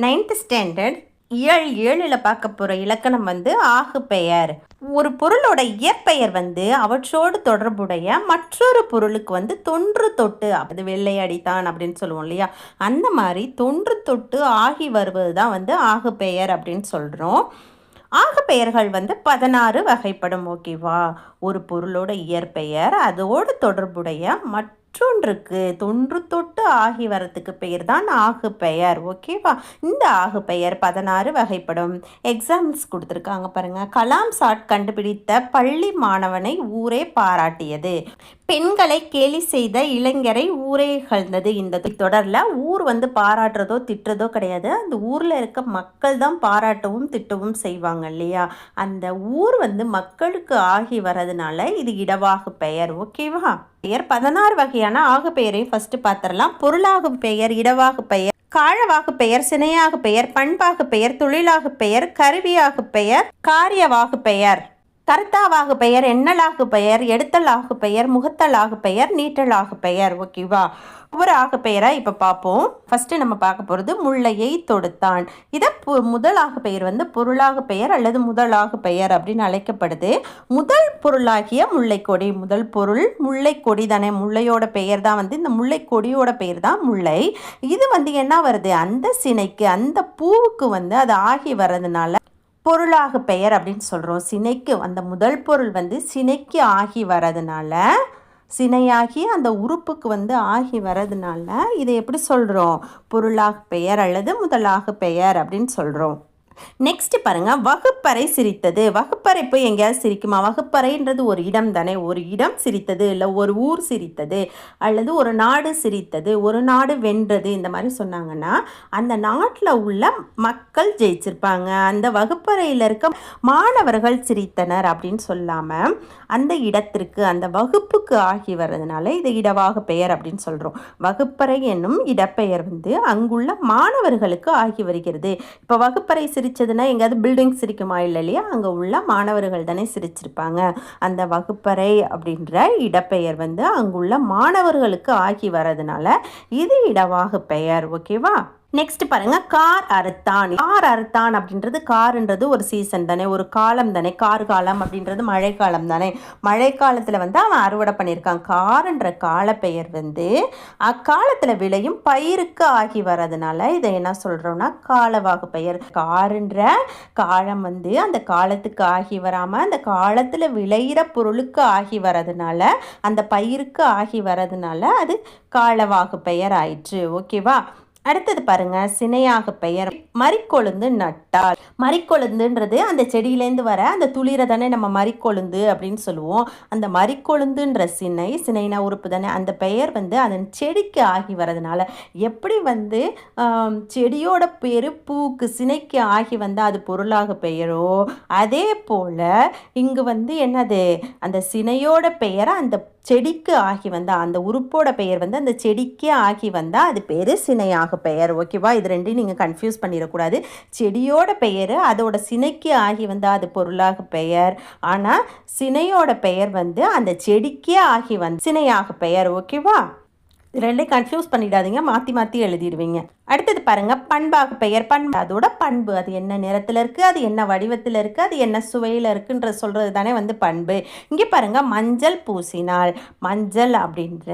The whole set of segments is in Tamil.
நைன்த் ஸ்டாண்டர்ட் இயல் ஏழில் பார்க்க போகிற இலக்கணம் வந்து ஆகு பெயர் ஒரு பொருளோட இயற்பெயர் வந்து அவற்றோடு தொடர்புடைய மற்றொரு பொருளுக்கு வந்து தொன்று தொட்டு அது வெள்ளையடித்தான் அப்படின்னு சொல்லுவோம் இல்லையா? அந்த மாதிரி தொன்று தொட்டு ஆகி வருவது தான் வந்து ஆகு பெயர் அப்படின்னு சொல்கிறோம் ஆகு பெயர்கள் வந்து பதினாறு வகைப்படும் ஓகேவா ஒரு பொருளோட இயற்பெயர் அதோடு தொடர்புடைய மற்றொன்றுக்கு தொன்று தொட்டு ஆகி வரத்துக்கு பெயர் தான் ஆகு பெயர். ஓகேவா இந்த ஆகு பெயர் பதினாறு வகைப்படும். எக்ஸாம்பிள்ஸ் கொடுத்துருக்காங்க பாருங்க. கலாம் சாட் கண்டுபிடித்த பள்ளி மாணவனை ஊரே பாராட்டியது. பெண்களை கேலி செய்த இளைஞரை ஊரே கழ்ந்தது இந்த தொடரில் ஊர் வந்து பாராட்டுறதோ திட்டுறதோ கிடையாது. அந்த ஊரில் இருக்க மக்கள் தான் பாராட்டவும் திட்டவும் செய்வாங்க இல்லையா? அந்த ஊர் வந்து மக்களுக்கு ஆகி வரதுனால இது இடவாகு பெயர். ஓகேவா பெயர் பதினாறு வகையான ஆக பெயரையும் ஃபஸ்ட்டு பார்த்துடலாம். பொருளாக பெயர் இடவாகு பெயர் காழவாகு பெயர் சினையாக பெயர் பண்பாகு பெயர் தொழிலாகு பெயர் கருவியாகு பெயர் காரியவாகு பெயர். கருத்தாவாகு பெயர் எண்ணலாகு பெயர் எடுத்தலாகு பெயர் முகத்தலாகு பெயர் நீட்டலாகு பெயர் ஓகேவா? ஒவ்வொரு ஆகு பெயராக இப்போ பார்ப்போம் ஃபஸ்ட்டு நம்ம பார்க்க போகிறது முல்லையை தொடுத்தான். இதை பு முதலாக பெயர் வந்து பொருளாக பெயர் அல்லது முதலாக பெயர் அப்படின்னு அழைக்கப்படுது. முதல் பொருளாகிய முல்லைக்கொடி முதல் பொருள் முல்லைக்கொடி தானே. முல்லையோட பெயர் தான் வந்து இந்த முல்லைக்கொடியோட பெயர் தான் முல்லை. இது வந்து என்ன வருது? அந்த சினைக்கு அந்த பூவுக்கு வந்து அது ஆகி வர்றதுனால பொருளாக பெயர் அப்படின்னு சொல்கிறோம் சினைக்கு அந்த முதல் பொருள் வந்து சினைக்கு ஆகி வரதுனால சினையாகி அந்த உறுப்புக்கு வந்து ஆகி வரதுனால இதை எப்படி சொல்கிறோம் பொருளாக பெயர் அல்லது முதலாக பெயர் அப்படின்னு சொல்கிறோம் நெக்ஸ்ட் பாருங்க வகுப்பறை சிரித்தது. வகுப்பறை போய் எங்கேயாவது சிரிக்குமா? வகுப்பறைன்றது ஒரு இடம் தானே. ஒரு இடம் சிரித்தது இல்லை ஒரு ஊர் சிரித்தது அல்லது ஒரு நாடு சிரித்தது ஒரு நாடு வென்றது இந்த மாதிரி சொன்னாங்கன்னா அந்த நாட்டில் உள்ள மக்கள் ஜெயிச்சிருப்பாங்க. அந்த வகுப்பறையில் இருக்க மாணவர்கள் சிரித்தனர் அப்படின்னு சொல்லாமல் அந்த இடத்திற்கு அந்த வகுப்புக்கு ஆகி வர்றதுனால இது இடவாக பெயர் அப்படின்னு சொல்கிறோம் வகுப்பறை என்னும் இடப்பெயர் வந்து அங்குள்ள மாணவர்களுக்கு ஆகி வருகிறது. இப்போ வகுப்பறை சிரிச்சதுன்னா எங்கேயாவது பில்டிங் சிரிக்குமா இல்லை இல்லையா? அங்கே உள்ள மாணவர்கள் தானே சிரிச்சிருப்பாங்க. அந்த வகுப்பறை அப்படின்ற இடப்பெயர் வந்து அங்குள்ள மாணவர்களுக்கு ஆகி வரதுனால இது இடவாகு பெயர் ஓகேவா நெக்ஸ்ட் பாருங்க கார் அறுத்தான். கார் அறுத்தான் அப்படின்றது கார்ன்றது ஒரு சீசன் தானே ஒரு காலம் தானே. கார் காலம் அப்படின்றது மழைக்காலம் தானே. மழைக்காலத்தில் வந்து அவன் அறுவடை பண்ணியிருக்கான். காருன்ற கால பெயர் வந்து அக்காலத்தில் விளையும் பயிருக்கு ஆகி வர்றதுனால இதை என்ன சொல்கிறோம்னா காலவாகு பெயர் காருன்ற காலம் வந்து அந்த காலத்துக்கு ஆகி வராமல் அந்த காலத்தில் விளையிற பொருளுக்கு ஆகி வர்றதுனால அந்த பயிருக்கு ஆகி வர்றதுனால அது காலவாகு பெயர் ஆயிற்று. ஓகேவா அடுத்தது பாருங்க சினையாக பெயர். மறிக்கொழுந்து நட்டால். மறிக்கொழுந்துன்றது அந்த செடியிலேருந்து வர அந்த துளிரை தானே நம்ம மறிக்கொழுந்து அப்படின்னு சொல்லுவோம். அந்த மறிக்கொழுந்துன்ற சினை சினைனா உறுப்பு தானே அந்த பெயர் வந்து அதன் செடிக்கு ஆகி வரதுனால எப்படி வந்து செடியோட பேர் பூக்கு சினைக்கு ஆகி வந்தால் அது பொருளாக பெயரோ அதே போல் இங்கு வந்து என்னது? அந்த சினையோட பெயரை அந்த செடிக்கு ஆகி வந்தால் அந்த உறுப்போட பெயர் வந்து அந்த செடிக்கே ஆகி வந்தால் அது பேர் சினையாக பெயர். ஓகேவா? இது ரெண்டையும் நீங்கள் கன்ஃபியூஸ் பண்ணிடக்கூடாது. செடியோட பெயர் அதோட சினைக்கு ஆகி வந்தால் அது பொருளாக பெயர். ஆனால் சினையோட பெயர் வந்து அந்த செடிக்கே ஆகி வந்து சினையாக பெயர். ஓகேவா? இது ரெண்டையும் கன்ஃபியூஸ் பண்ணிடாதீங்க மாற்றி மாற்றி எழுதிடுவீங்க. அடுத்தது பாருங்கள் பண்பாக பெயர். பண்பு அதோட பண்பு. அது என்ன நிறத்தில் இருக்குது அது என்ன வடிவத்தில் இருக்குது அது என்ன சுவையில் இருக்குன்ற சொல்கிறது தானே வந்து பண்பு. இங்கே பாருங்கள் மஞ்சள் பூசினால் மஞ்சள் அப்படின்ற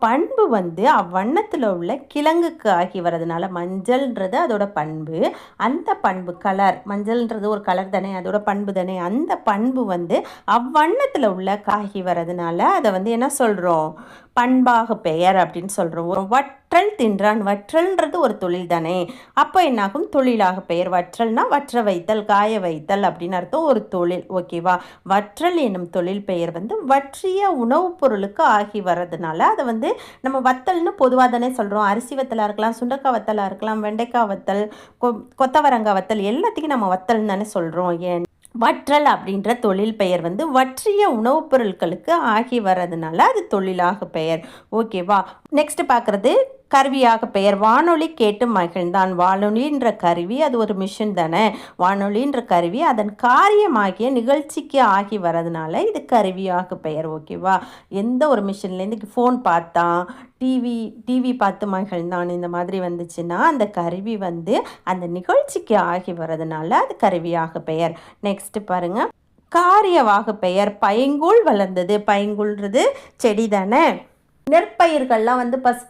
பண்பு வந்து அவ்வண்ணத்தில் உள்ள கிழங்குக்கு ஆகி வரதுனால மஞ்சள்ன்றது அதோட பண்பு. அந்த பண்பு கலர் மஞ்சள்ன்றது ஒரு கலர் தானே அதோட பண்பு தானே அந்த பண்பு வந்து அவ்வண்ணத்தில் உள்ள காகி வரதுனால அதை வந்து என்ன சொல்கிறோம் பண்பாக பெயர் அப்படின்னு சொல்கிறோம் ஒரு வற்றல் தின்றான் வற்றல்ன்றது ஒரு தொழில் தானே. அப்போ என்னாகும்? தொழிலாக பெயர் வற்றல்னா வற்ற வைத்தல் காய வைத்தல் அப்படின்னு அர்த்தம் ஒரு தொழில் ஓகேவா வற்றல் என்னும் தொழில் பெயர் வந்து வற்றிய உணவுப் பொருளுக்கு ஆகி வர்றதுனால அதை வந்து நம்ம வத்தல்னு பொதுவாக தானே சொல்கிறோம் அரிசி வத்தலாக இருக்கலாம் சுண்டக்காய் வத்தலாக இருக்கலாம் வெண்டைக்காய் வத்தல் கொ கொத்தவரங்காய் வத்தல் எல்லாத்துக்கும் நம்ம வத்தல்னு தானே சொல்கிறோம் ஏன்? வற்றல் அப்படின்ற தொழில் பெயர் வந்து வற்றிய உணவுப் பொருட்களுக்கு ஆகி வர்றதுனால அது தொழிலாக பெயர். ஓகேவா? நெக்ஸ்ட் பார்க்குறது கருவியாக பெயர் வானொலி கேட்டு மகிழ்ந்தான். வானொலின்ற கருவி அது ஒரு மிஷின் தானே? வானொலின்ற கருவி அதன் காரியமாகிய நிகழ்ச்சிக்கு ஆகி வரதுனால இது கருவியாக பெயர். ஓகேவா எந்த ஒரு மிஷின்லேருந்து ஃபோன் பார்த்தான் டிவி டிவி பார்த்து மகிழ்ந்தான். இந்த மாதிரி வந்துச்சுன்னா அந்த கருவி வந்து அந்த நிகழ்ச்சிக்கு ஆகி வரதுனால அது கருவியாக பெயர். நெக்ஸ்ட் பாருங்கள் காரியவாக பெயர். பைங்கூழ் வளர்ந்தது. பைங்கூழ்ன்றது செடி தானே? நெற்பயிர்கள்லாம் வந்து பஸ்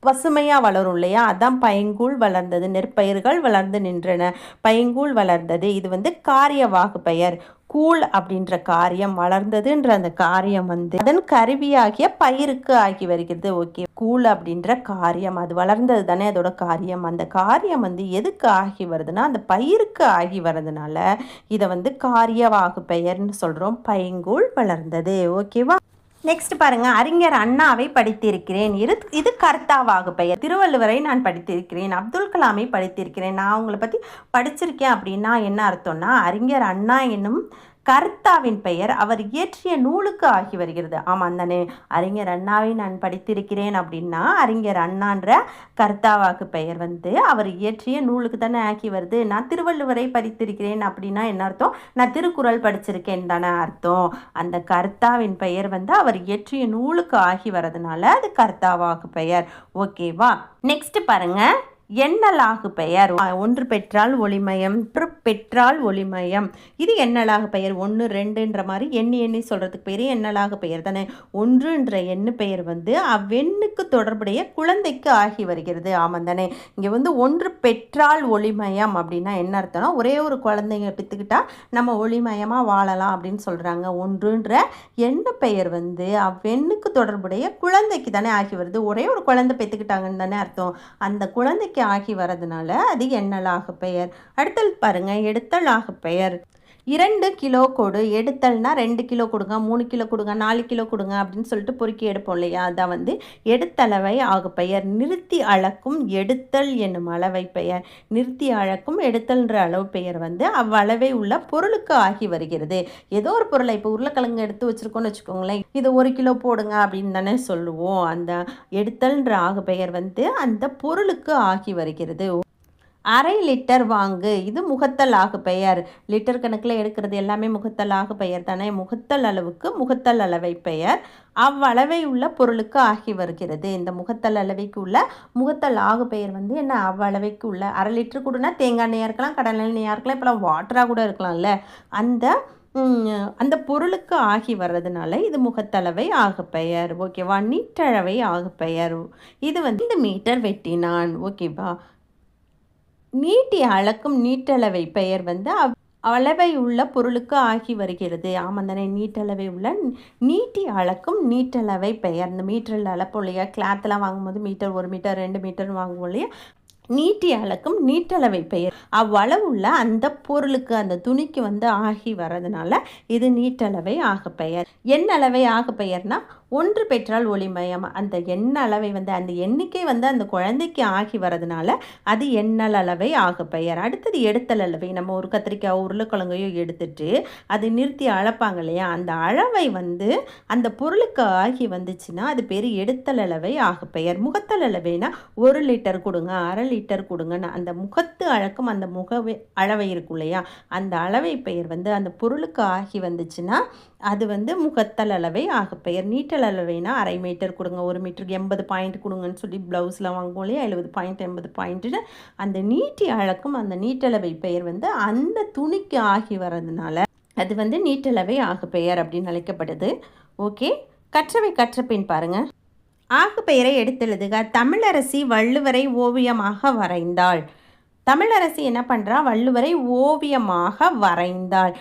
பசுமையாக வளரும் இல்லையா? அதான் பைங்கூழ் வளர்ந்தது. நெற்பயிர்கள் வளர்ந்து நின்றன. பைங்கூழ் வளர்ந்தது. இது வந்து காரியவாகு பெயர் கூழ் அப்படின்ற காரியம் வளர்ந்ததுன்ற அந்த காரியம் வந்து அதன் கருவியாகிய பயிருக்கு ஆகி வருகிறது. ஓகே. கூழ் அப்படின்ற காரியம் அது வளர்ந்தது தானே அதோட காரியம். அந்த காரியம் வந்து எதுக்கு ஆகி வருதுன்னா அந்த பயிருக்கு ஆகி வர்றதுனால இதை வந்து காரியவாகு பெயர்னு சொல்கிறோம் பைங்கூழ் வளர்ந்தது. ஓகேவா? நெக்ஸ்ட் பாருங்க அறிஞர் அண்ணாவை படித்திருக்கிறேன். இரு இது கர்த்தாவாக பெயர். திருவள்ளுவரை நான் படித்திருக்கிறேன். அப்துல் கலாமை படித்திருக்கிறேன். நான் உங்களை பற்றி படிச்சிருக்கேன் அப்படின்னா என்ன அர்த்தம்னா அறிஞர் அண்ணா என்னும் கர்த்தாவின் பெயர் அவர் இயற்றிய நூலுக்கு ஆகி வருகிறது. ஆமாம் தானே அறிஞர் அண்ணாவை நான் படித்திருக்கிறேன் அப்படின்னா அறிஞர் அண்ணான்ற கர்த்தாவாக்கு பெயர் வந்து அவர் இயற்றிய நூலுக்கு தானே ஆகி வருது. நான் திருவள்ளுவரை படித்திருக்கிறேன் அப்படின்னா என்ன அர்த்தம்? நான் திருக்குறள் படிச்சிருக்கேன் தானே அர்த்தம். அந்த கர்த்தாவின் பெயர் வந்து அவர் இயற்றிய நூலுக்கு ஆகி வரதுனால அது கர்த்தாவாக்கு பெயர். ஓகேவா? நெக்ஸ்ட் பாருங்கள் எண்ணலாகு பெயர்? ஒன்று பெற்றால் ஒளிமயம் ஒன்று பெற்றால் ஒளிமயம். இது எண்ணலாகு பெயர்? ஒன்று ரெண்டுன்ற மாதிரி எண்ணி எண்ணி சொல்கிறதுக்கு பேர் எண்ணலாகு பெயர் தானே. ஒன்றுன்ற எண்ணு பெயர் வந்து அவ்வெண்ணுக்கு தொடர்புடைய குழந்தைக்கு ஆகி வருகிறது. ஆமாம் தானே. இங்கே வந்து ஒன்று பெற்றால் ஒளிமயம் அப்படின்னா என்ன அர்த்தம்னா ஒரே ஒரு குழந்தைங்க பித்துக்கிட்டா நம்ம ஒளிமயமாக வாழலாம் அப்படின்னு சொல்கிறாங்க ஒன்றுன்ற எண்ணு பெயர் வந்து அவ்வெண்ணுக்கு தொடர்புடைய குழந்தைக்கு தானே ஆகி வருது. ஒரே ஒரு குழந்தை பெற்றுக்கிட்டாங்கன்னு தானே அர்த்தம். அந்த குழந்தைக்கு ஆகி வரதுனால அது எண்ணலாக பெயர். அடுத்தது பாருங்க எடுத்தலாக பெயர். இரண்டு கிலோ கொடு எடுத்தல்னா ரெண்டு கிலோ கொடுங்க மூணு கிலோ கொடுங்க நாலு கிலோ கொடுங்க அப்படின்னு சொல்லிட்டு பொறுக்கி எடுப்போம் இல்லையா? அதான் வந்து எடுத்தளவை ஆகு பெயர் நிறுத்தி அளக்கும் எடுத்தல் என்னும் அளவை பெயர். நிறுத்தி அழக்கும் எடுத்தல்ன்ற அளவு பெயர் வந்து அவ்வளவை உள்ள பொருளுக்கு ஆகி வருகிறது. ஏதோ ஒரு பொருளை இப்போ உருளைக்கிழங்கு எடுத்து வச்சுருக்கோன்னு வச்சுக்கோங்களேன் இது ஒரு கிலோ போடுங்க அப்படின்னு தானே சொல்லுவோம். அந்த எடுத்தல்ன்ற ஆகு பெயர் வந்து அந்த பொருளுக்கு ஆகி வருகிறது. அரை லிட்டர் வாங்கு. இது முகத்தல் ஆகு பெயர். லிட்டர் கணக்கில் எடுக்கிறது எல்லாமே முகத்தல் ஆகு பெயர் தானே? முகத்தல் அளவுக்கு முகத்தல் அளவை பெயர். அவ்வளவை உள்ள பொருளுக்கு ஆகி வருகிறது. இந்த முகத்தல் அளவைக்கு உள்ள முகத்தல் ஆகு பெயர் வந்து என்ன? அவ்வளவைக்கு உள்ள. அரை லிட்டர் கூடனா தேங்காய் எண்ணெயாக இருக்கலாம் கடல் எண்ணெயாக இருக்கலாம் இப்போலாம் வாட்டராக கூட இருக்கலாம்ல. அந்த அந்த பொருளுக்கு ஆகி வர்றதுனால இது முகத்தளவை ஆகு பெயர். ஓகேவா? நீட்டளவை ஆகு பெயர். இது வந்து இந்த மீட்டர் வெட்டினான் ஓகேவா? நீட்டி அளக்கும் நீட்டளவை பெயர் வந்து அளவை உள்ள பொருளுக்கு ஆகி வருகிறது. ஆமந்தனை நீட்டளவை உள்ள நீட்டி அளக்கும் நீட்டளவை பெயர். இந்த மீட்டரில் அளப்போம் இல்லையா? கிளாத்லாம் வாங்கும்போது மீட்டர் ஒரு மீட்டர் ரெண்டு மீட்டர் வாங்குவோம் இல்லையா? நீட்டி அளக்கும் நீட்டளவை பெயர். அவ்வளவுள்ள அந்த பொருளுக்கு அந்த துணிக்கு வந்து ஆகி வர்றதுனால இது நீட்டளவை ஆக பெயர் எண்ணளவை ஆக பெயர்னா ஒன்று பெற்றால் ஒளிமயம் அந்த எண்ண அளவை வந்து அந்த எண்ணிக்கை வந்து அந்த குழந்தைக்கு ஆகி வரதுனால அது எண்ணல் அளவை ஆக பெயர். அடுத்தது எடுத்தல் அளவை. நம்ம ஒரு கத்திரிக்காய் உருளைக்கிழங்கையோ எடுத்துட்டு அதை நிறுத்தி அளப்பாங்க இல்லையா? அந்த அளவை வந்து அந்த பொருளுக்கு ஆகி வந்துச்சுன்னா அது பேர் எடுத்தல் அளவை ஆக பெயர். முகத்தல் அளவைனா ஒரு லிட்டர் கொடுங்க அரை லிட்டர் கொடுங்கன்னு. அந்த முகத்து அழக்கும் அந்த முக அளவை இருக்கும் இல்லையா? அந்த அளவை பெயர் வந்து அந்த பொருளுக்கு ஆகி வந்துச்சுன்னா அது வந்து முகத்தல் அளவை ஆக பெயர். நீட்டல் கலரில் வேணால் அரை மீட்டர் கொடுங்க. ஒரு மீட்டருக்கு எண்பது பாயிண்ட் கொடுங்கன்னு சொல்லி ப்ளவுஸில் வாங்குவோம் இல்லையா? எழுபது பாயிண்ட் எண்பது பாயிண்ட்டுன்னு அந்த நீட்டி அழக்கும் அந்த நீட்டளவை பெயர் வந்து அந்த துணிக்கு ஆகி வர்றதுனால அது வந்து நீட்டளவை ஆகு பெயர் அப்படின்னு அழைக்கப்படுது. ஓகே கற்றவை கற்ற பின் பாருங்கள் ஆகு பெயரை எடுத்தெழுதுக. தமிழரசி வள்ளுவரை ஓவியமாக வரைந்தாள். தமிழரசி என்ன பண்ணுறா வள்ளுவரை ஓவியமாக வரைந்தாள்.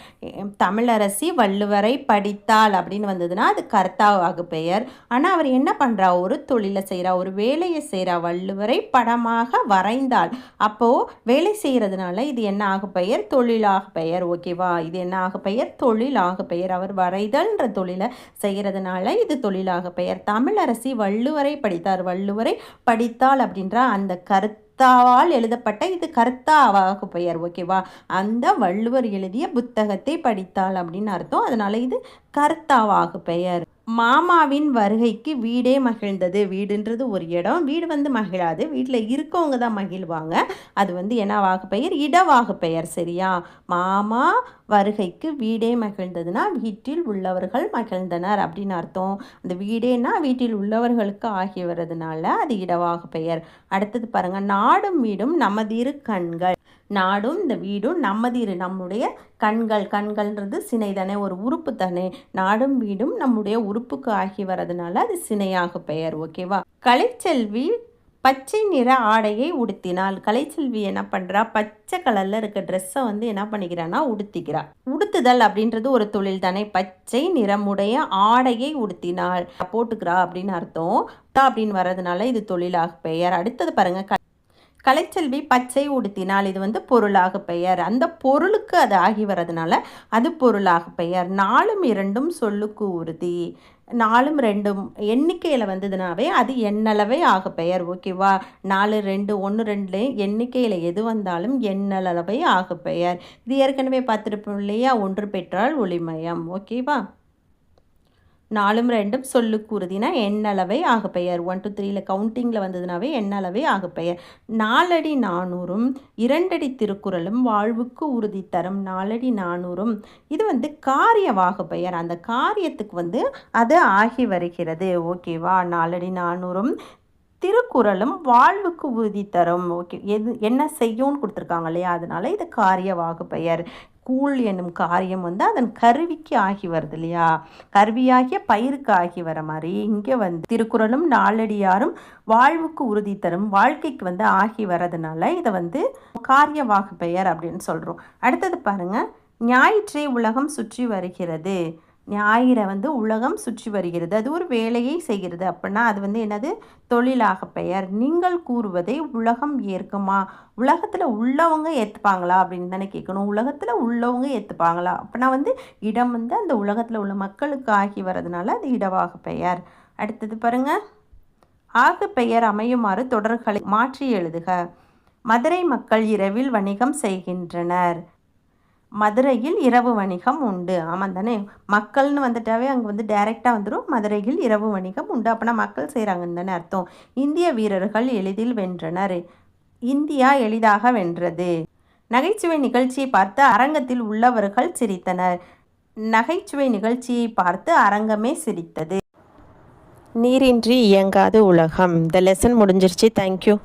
தமிழரசி வள்ளுவரை படித்தாள் அப்படின்னு வந்ததுன்னா அது கர்த்தாவாக பெயர். ஆனால் அவர் என்ன பண்ணுறா ஒரு தொழிலை செய்கிறா ஒரு வேலையை செய்கிறா வள்ளுவரை படமாக வரைந்தாள். அப்போது வேலை செய்கிறதுனால இது என்ன ஆகு பெயர்? தொழிலாக பெயர். ஓகேவா இது என்ன ஆகு பெயர்? தொழிலாக பெயர். அவர் வரைதல்ன்ற தொழிலை செய்கிறதுனால இது தொழிலாக பெயர். தமிழரசி வள்ளுவரை படித்தார். வள்ளுவரை படித்தாள் அப்படின்ற அந்த கருத்து கர்த்தாவால் எழுதப்பட்ட இது கர்த்தாவாக பெயர் ஓகேவா? அந்த வள்ளுவர் எழுதிய புத்தகத்தை படித்தாள் அப்படின்னு அர்த்தம். அதனால இது கர்த்தாவாக பெயர். மாமாவின் வருகைக்கு வீடே மகிழ்ந்தது. வீடுன்றது ஒரு இடம். வீடு வந்து மகிழாது. வீட்டில் இருக்கவங்க தான் மகிழ்வாங்க. அது வந்து என்ன பெயர் இடவாக பெயர் சரியா? மாமா வருகைக்கு வீடே மகிழ்ந்ததுன்னா வீட்டில் உள்ளவர்கள் மகிழ்ந்தனர் அப்படின்னு அர்த்தம். அந்த வீடேனா வீட்டில் உள்ளவர்களுக்கு ஆகி வர்றதுனால அது இடவாக பெயர் அடுத்தது பாருங்கள் நாடும் வீடும் நமதிரு கண்கள். நாடும் இந்த வீடும் நம்மதிரு நம்முடைய கண்கள் கண்கள்ன்றது சினை தானே ஒரு உறுப்பு தானே. நாடும் வீடும் நம்முடைய உறுப்புக்கு ஆகி வர்றதுனால அது சினையாக பெயர் ஓகேவா கலைச்செல்வி பச்சை நிற ஆடையை உடுத்தினாள். கலைச்செல்வி என்ன பண்ணுறா பச்சை கலரில் இருக்க ட்ரெஸ்ஸை வந்து என்ன பண்ணிக்கிறான்னா உடுத்திக்கிறா. உடுத்துதல் அப்படின்றது ஒரு தொழில் தானே. பச்சை நிறமுடைய ஆடையை உடுத்தினாள். போட்டுக்கிறா அப்படின்னு அர்த்தம். அப்படின்னு வர்றதுனால இது தொழிலாக பெயர். அடுத்தது பாருங்க கலைச்செல்வி பச்சை உடுத்தினால் இது வந்து பொருளாக பெயர். அந்த பொருளுக்கு அது ஆகி வர்றதுனால அது பொருளாக பெயர். நாலும் இரண்டும் சொல்லுக்கு உறுதி. நாலும் ரெண்டும் எண்ணிக்கையில் வந்ததுனாவே அது எண்ணளவே ஆக பெயர். ஓகேவா நாலு ரெண்டு ஒன்று ரெண்டு எண்ணிக்கையில் எது வந்தாலும் எண்ணளவே ஆக பெயர். இது ஏற்கனவே பார்த்துருப்போம் இல்லையா? ஒன்று பெற்றால் ஒளிமயம். ஓகேவா நாலும் ரெண்டும் சொல்லுக்கு உறுதினா எண்ணளவை ஆகப்பெயர் ஒன் டூ த்ரீல கவுண்டிங்கில் வந்ததுனாவே எண்ணளவை ஆகப்பெயர் நாலடி நானூறும் இரண்டடி திருக்குறளும் வாழ்வுக்கு உறுதி தரும் நாலடி நானூறும். இது வந்து காரிய பெயர் அந்த காரியத்துக்கு வந்து அது ஆகி வருகிறது. ஓகேவா நாலடி நானூறும் திருக்குறளும் வாழ்வுக்கு உறுதி தரும். ஓகே எது என்ன செய்யும்னு கொடுத்துருக்காங்க இல்லையா? அதனால இது காரியவாக பெயர் கூழ் என்னும் காரியம் வந்து அதன் கருவிக்கு ஆகி வருது இல்லையா? கருவியாகிய பயிருக்கு ஆகி வர மாதிரி இங்கே வந்து திருக்குறளும் நாளடியாரும் வாழ்வுக்கு உறுதி தரும் வாழ்க்கைக்கு வந்து ஆகி வர்றதுனால இதை வந்து காரியவாக பெயர் அப்படின்னு சொல்கிறோம் அடுத்தது பாருங்கள் ஞாயிற்றை உலகம் சுற்றி வருகிறது. ஞாயிறை வந்து உலகம் சுற்றி வருகிறது. அது ஒரு வேலையை செய்கிறது. அப்படின்னா அது வந்து என்னது? தொழிலாக பெயர். நீங்கள் கூறுவதை உலகம் ஏற்குமா? உலகத்தில் உள்ளவங்க ஏற்றுப்பாங்களா அப்படின்னு தானே கேட்கணும். உலகத்தில் உள்ளவங்க ஏற்றுப்பாங்களா அப்படின்னா வந்து இடம் வந்து அந்த உலகத்தில் உள்ள மக்களுக்கு ஆகி வர்றதுனால அது இடவாக பெயர். அடுத்தது பாருங்கள் ஆக பெயர் அமையுமாறு தொடர்களை மாற்றி எழுதுக. மதுரை மக்கள் இரவில் வணிகம் செய்கின்றனர். மதுரையில் இரவு வணிகம் உண்டு. ஆமாம் தானே? மக்கள்னு வந்துட்டாவே அங்கே வந்து டைரெக்டாக வந்துடும் மதுரையில் இரவு வணிகம் உண்டு. அப்போனா மக்கள் செய்கிறாங்கன்னு தானே அர்த்தம். இந்திய வீரர்கள் எளிதில் வென்றனர். இந்தியா எளிதாக வென்றது. நகைச்சுவை நிகழ்ச்சியை பார்த்து அரங்கத்தில் உள்ளவர்கள் சிரித்தனர். நகைச்சுவை நிகழ்ச்சியை பார்த்து அரங்கமே சிரித்தது. நீரின்றி இயங்காத உலகம். இந்த லெசன் முடிஞ்சிருச்சு. தேங்க்யூ